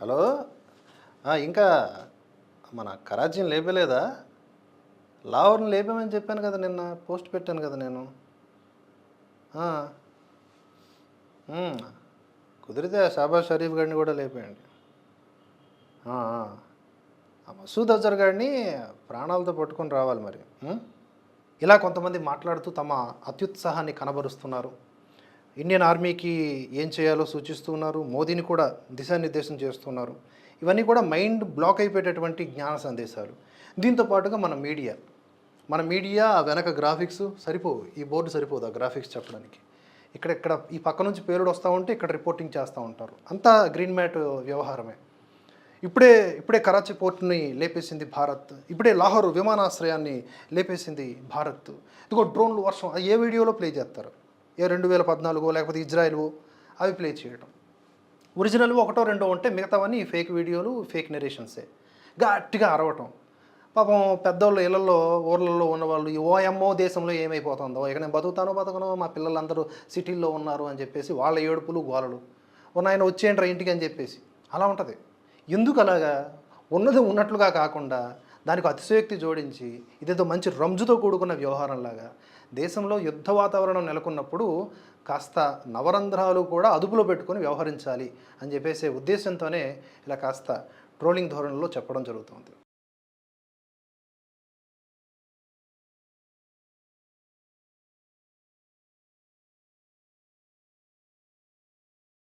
Hello? ఇంకా మన కరాచీని లేపలేదా? లాహోర్ని లేపామని చెప్పాను కదా నిన్న పోస్ట్ పెట్టాను కదా నేను. కుదిరితే షాబాజ్ షరీఫ్ గారిని కూడా లేపేయండి. ఆ, మసూద్ అజర్ గారిని ప్రాణాలతో పట్టుకొని రావాలి మరి. ఇలా కొంతమంది మాట్లాడుతూ తమ అత్యుత్సాహాన్ని కనబరుస్తున్నారు. ఇండియన్ ఆర్మీకి ఏం చేయాలో సూచిస్తున్నారు మోదీని కూడా దిశానిర్దేశం చేస్తున్నారు. ఇవన్నీ కూడా మైండ్ బ్లాక్ అయిపోయేటటువంటి జ్ఞాన సందేశాలు. దీంతో పాటుగా మన మీడియా. మన మీడియా ఆ వెనక గ్రాఫిక్స్ సరిపోవు ఈ బోర్డు సరిపోదు ఆ గ్రాఫిక్స్ చెప్పడానికి. ఇక్కడ ఇక్కడ ఈ పక్క నుంచి పేలుడు వస్తూ ఉంటే ఇక్కడ రిపోర్టింగ్ చేస్తూ ఉంటారు. అంతా గ్రీన్ మ్యాట్ వ్యవహారమే. ఇప్పుడే ఇప్పుడే కరాచీ పోర్టుని లేపేసింది భారత్. ఇప్పుడే లాహోర్ విమానాశ్రయాన్ని లేపేసింది భారత్. ఇదిగో డ్రోన్లు వర్షం ఏ వీడియోలో ప్లే చేస్తారు? ఏ రెండు వేల పద్నాలుగో లేకపోతే ఇజ్రాయెల్ అవి ప్లే చేయటం. ఒరిజినల్ ఒకటో రెండో ఉంటే మిగతావన్నీ ఫేక్ వీడియోలు ఫేక్ నెరేషన్సే గట్టిగా అరవటం. పాపం పెద్దోళ్ళు ఇళ్ళలో ఊర్లలో ఉన్నవాళ్ళు ఓఎంఓ దేశంలో ఏమైపోతుందో ఇక నేను బతుకుతానో బతకనో మా పిల్లలందరూ సిటీల్లో ఉన్నారు అని చెప్పేసి వాళ్ళ ఏడుపులు గోలలు. ఉన్నాయన వచ్చేయండి ఇంటికి అని చెప్పేసి. అలా ఉంటుంది. ఎందుకు అలాగా ఉన్నది ఉన్నట్లుగా కాకుండా దానికి అతిశయోక్తి జోడించి ఇదేదో మంచి రంజుతో కూడుకున్న వ్యవహారంలాగా దేశంలో యుద్ధ వాతావరణం నెలకొన్నప్పుడు కాస్త నవరంధ్రాలు కూడా అదుపులో పెట్టుకొని వ్యవహరించాలి అని చెప్పేసే ఉద్దేశంతోనే ఇలా కాస్త ట్రోలింగ్ ధోరణిలో చెప్పడం జరుగుతుంది.